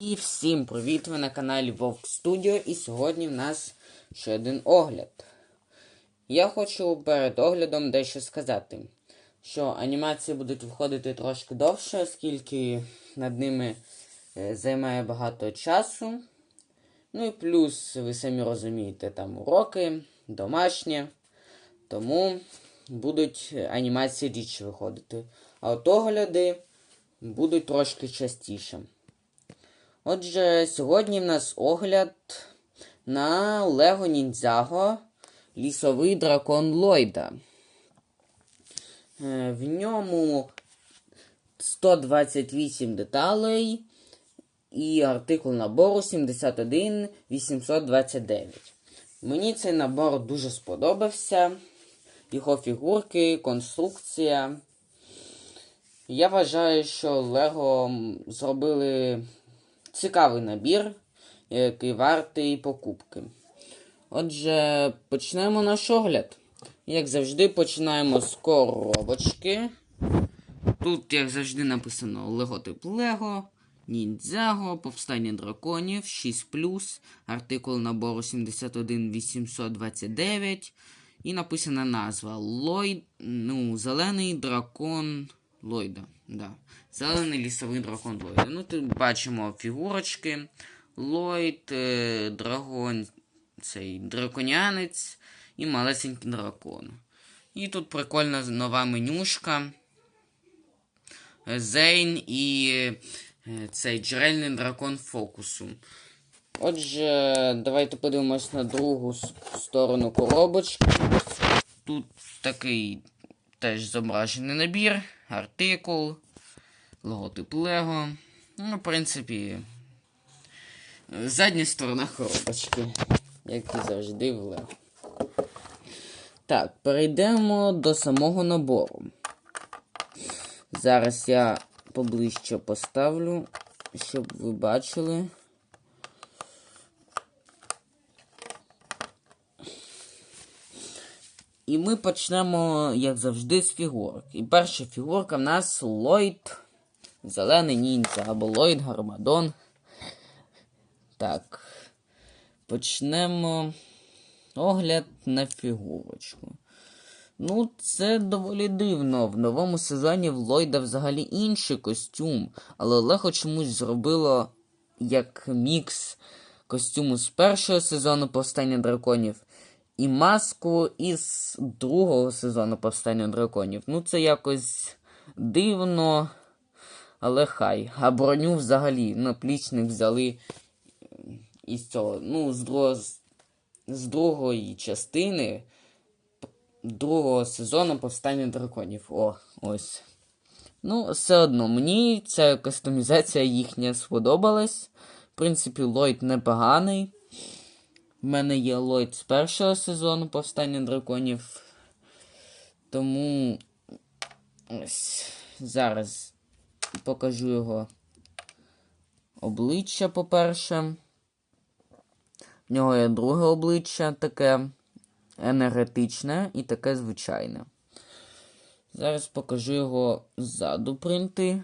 І всім привіт! Ви на каналі Вовк Studio і сьогодні в нас ще один огляд. Я хочу перед оглядом дещо сказати, що анімації будуть виходити трошки довше, оскільки над ними е, займає багато часу. Ну і плюс, ви самі розумієте, там уроки, домашнє. Тому будуть анімації рідше виходити. А от огляди будуть трошки частіше. Отже, сьогодні в нас огляд на Лего Ніндзяго Лісовий дракон Ллойда. Е, В ньому 128 деталей і артикул набору 71 829. Мені цей набор дуже сподобався. Його фігурки, конструкція. Я вважаю, що Лего зробили цікавий набір, який вартий покупки. Отже, почнемо наш огляд. Як завжди, починаємо з коробочки. Тут, як завжди, написано логотип Лего, Ніндзяго, Повстання драконів, 6, артикул набору 71829. І написана назва Ллойд, ну, Зелений дракон Ллойда. Да. Зелений лісовий дракон Ллойда. Ну, тут бачимо фігурочки. Ллойд, е, драгон, цей драконянець і малесенький дракон. І тут прикольна нова менюшка. Зейн і е, цей джерельний дракон фокусу. Отже, давайте подивимось на другу сторону коробочки. Тут такий теж зображений набір, артикул, логотип Лего. Ну, в принципі, задня сторона коробочки, як і завжди в Лего. Так, перейдемо до самого набору. Зараз я поближче поставлю, щоб ви бачили. І ми почнемо, як завжди, з фігурок. І перша фігурка в нас Ллойд Зелений ніндзя або Ллойд Гармадон. Так. Почнемо огляд на фігурочку. Ну, це доволі дивно. В новому сезоні в Ллойда взагалі інший костюм, але Лего чомусь зробило як мікс костюму з першого сезону Повстання драконів і маску із другого сезону Повстання драконів. Ну, це якось дивно, але хай. А броню взагалі наплічник взяли із цього. Ну, з, другого, з другої частини другого сезону Повстання драконів. О, ось. Ну, все одно, мені ця кастомізація їхня сподобалась. В принципі, Ллойд непоганий. В мене є Ллойд з першого сезону Повстання драконів. Тому ось зараз покажу його обличчя, по-перше. В нього є друге обличчя таке енергетичне і таке звичайне. Зараз покажу його ззаду принти.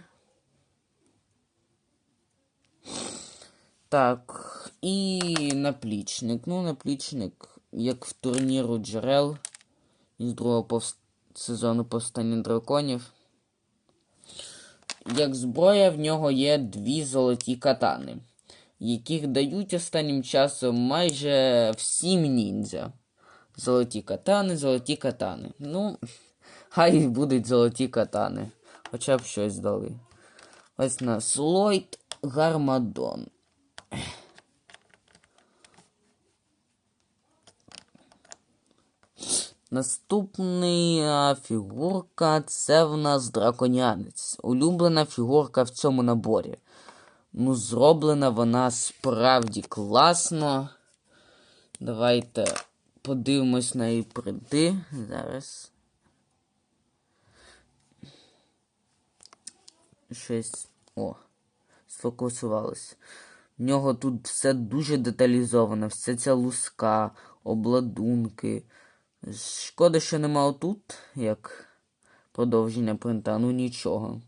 Так, і наплічник. Ну, наплічник, як в турніру джерел із другого повс- сезону Повстання драконів. Як зброя, в нього є дві золоті катани, яких дають останнім часом майже всім ніндзя. Золоті катани, золоті катани. Ну, хай будуть золоті катани. Хоча б щось дали. Ось нас Ллойд Гармадон. Наступна фігурка це в нас драконянець. Улюблена фігурка в цьому наборі. Ну, зроблена вона справді класно. Давайте подивимось на її принти. Зараз. Щось. О, сфокусувалось. В нього тут все дуже деталізовано, вся ця луска, обладунки. Шкода, що нема отут, як продовження принта, ну нічого.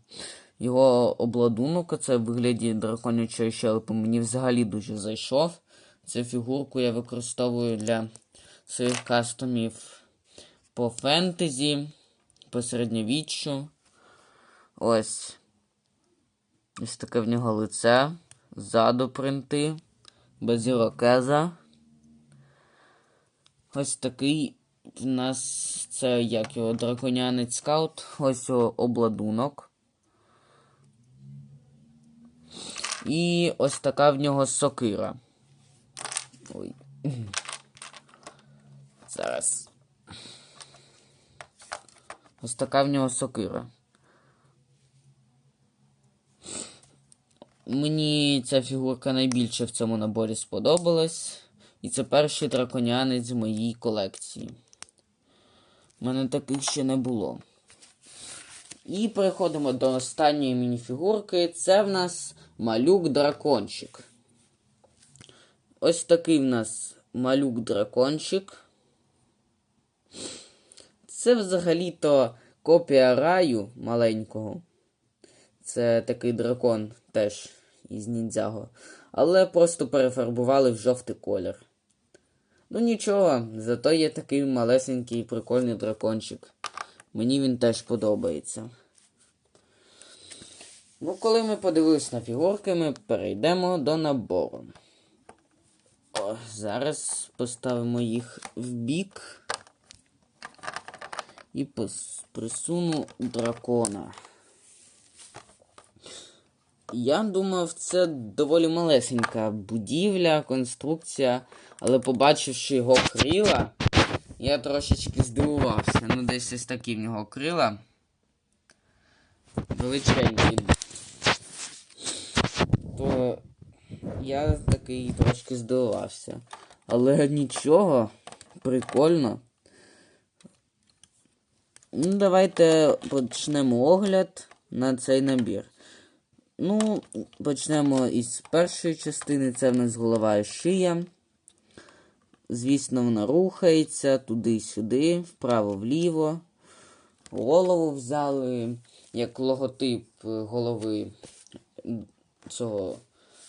Його обладунок, оце в вигляді драконячої щелепи, мені взагалі дуже зайшов. Цю фігурку я використовую для своїх кастомів по фентезі, по середньовіччю. Ось. Ось таке в нього лице. Ззаду принти. Без ірокеза. Ось такий в нас це як його драконянець скаут. Ось його обладунок. І ось така в нього сокира. Ой. Зараз. Ось така в нього сокира. Мені ця фігурка найбільше в цьому наборі сподобалась. І це перший драконянець в моїй колекції. У мене таких ще не було. І переходимо до останньої мініфігурки. Це в нас малюк-дракончик. Ось такий в нас малюк-дракончик. Це взагалі-то копія раю маленького. Це такий дракон теж із ніндзяго. Але просто перефарбували в жовтий колір. Ну нічого, зато є такий малесенький прикольний дракончик. Мені він теж подобається. Ну, коли ми подивились на фігурки, ми перейдемо до набору. О, зараз поставимо їх в бік. І присуну дракона. Я думав, це доволі малесенька будівля, конструкція, але побачивши його крила, я трошечки здивувався. Ну, десь ось такі в нього крила. Величенькі. То я такий трошки здивувався. Але нічого, прикольно. Ну, давайте почнемо огляд на цей набір. Ну, почнемо із першої частини. Це в нас голова і шия. Звісно, вона рухається туди-сюди, вправо-вліво. Голову взяли як логотип голови цього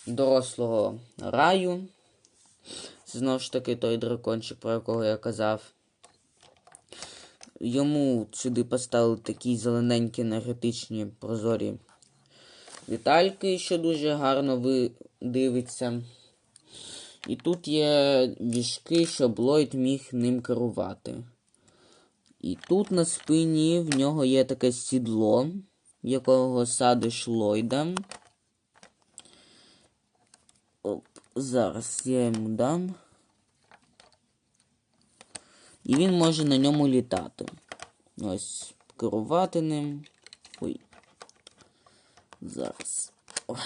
дорослого раю. Це знову ж таки той дракончик, про якого я казав. Йому сюди поставили такі зелененькі енергетичні прозорі детальки, що дуже гарно ви... дивиться. І тут є віжки, щоб Ллойд міг ним керувати. І тут на спині в нього є таке сідло, якого садиш Ллойда. Оп, зараз я йому дам. І він може на ньому літати. Ось, керувати ним. Зараз. О.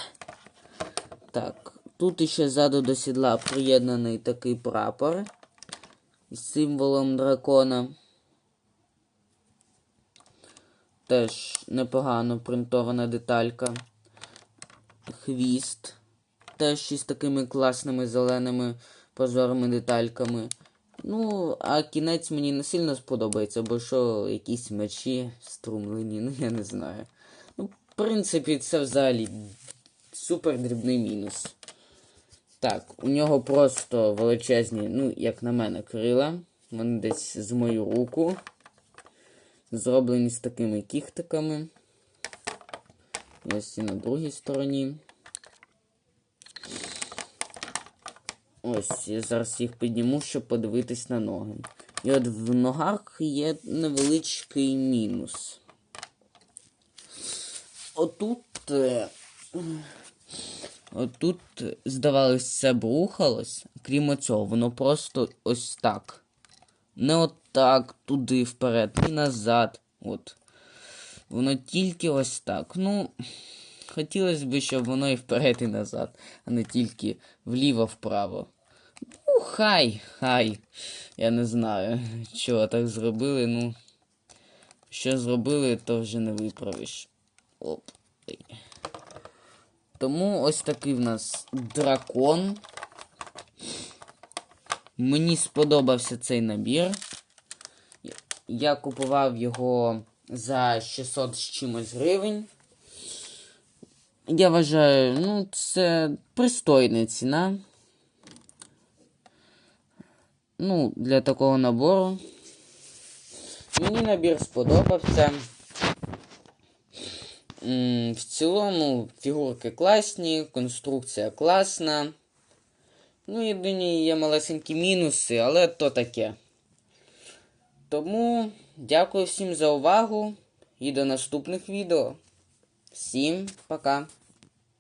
Так, тут ще ззаду до сідла приєднаний такий прапор із символом дракона. Теж непогано принтована деталька. Хвіст. Теж із такими класними зеленими прозорими детальками. Ну, а кінець мені не сильно сподобається, бо що якісь мечі струмлені, ну я не знаю. В принципі, це взагалі супер дрібний мінус. Так, у нього просто величезні, ну, як на мене, крила. Вони десь з мою руку. Зроблені з такими кіхтиками. Ось і на другій стороні. Ось, я зараз їх підніму, щоб подивитись на ноги. І от в ногах є невеличкий мінус. Отут. е, Отут, здавалось, все б рухалось. Крім цього, воно просто ось так. Не отак, туди вперед, ні назад. От. Воно тільки ось так. Ну, хотілося б, щоб воно і вперед, і назад, а не тільки вліво-вправо. Ну, хай, хай. Я не знаю, чого так зробили. Ну, що зробили, то вже не виправиш. Оп. Тому ось такий в нас дракон. Мені сподобався цей набір. Я купував його за 600 з чимось гривень. Я вважаю, ну, це пристойна ціна. Ну, для такого набору. Мені набір сподобався. В цілому фігурки класні, конструкція класна. Ну, єдині є малесенькі мінуси, але то таке. Тому дякую всім за увагу і до наступних відео. Всім пока!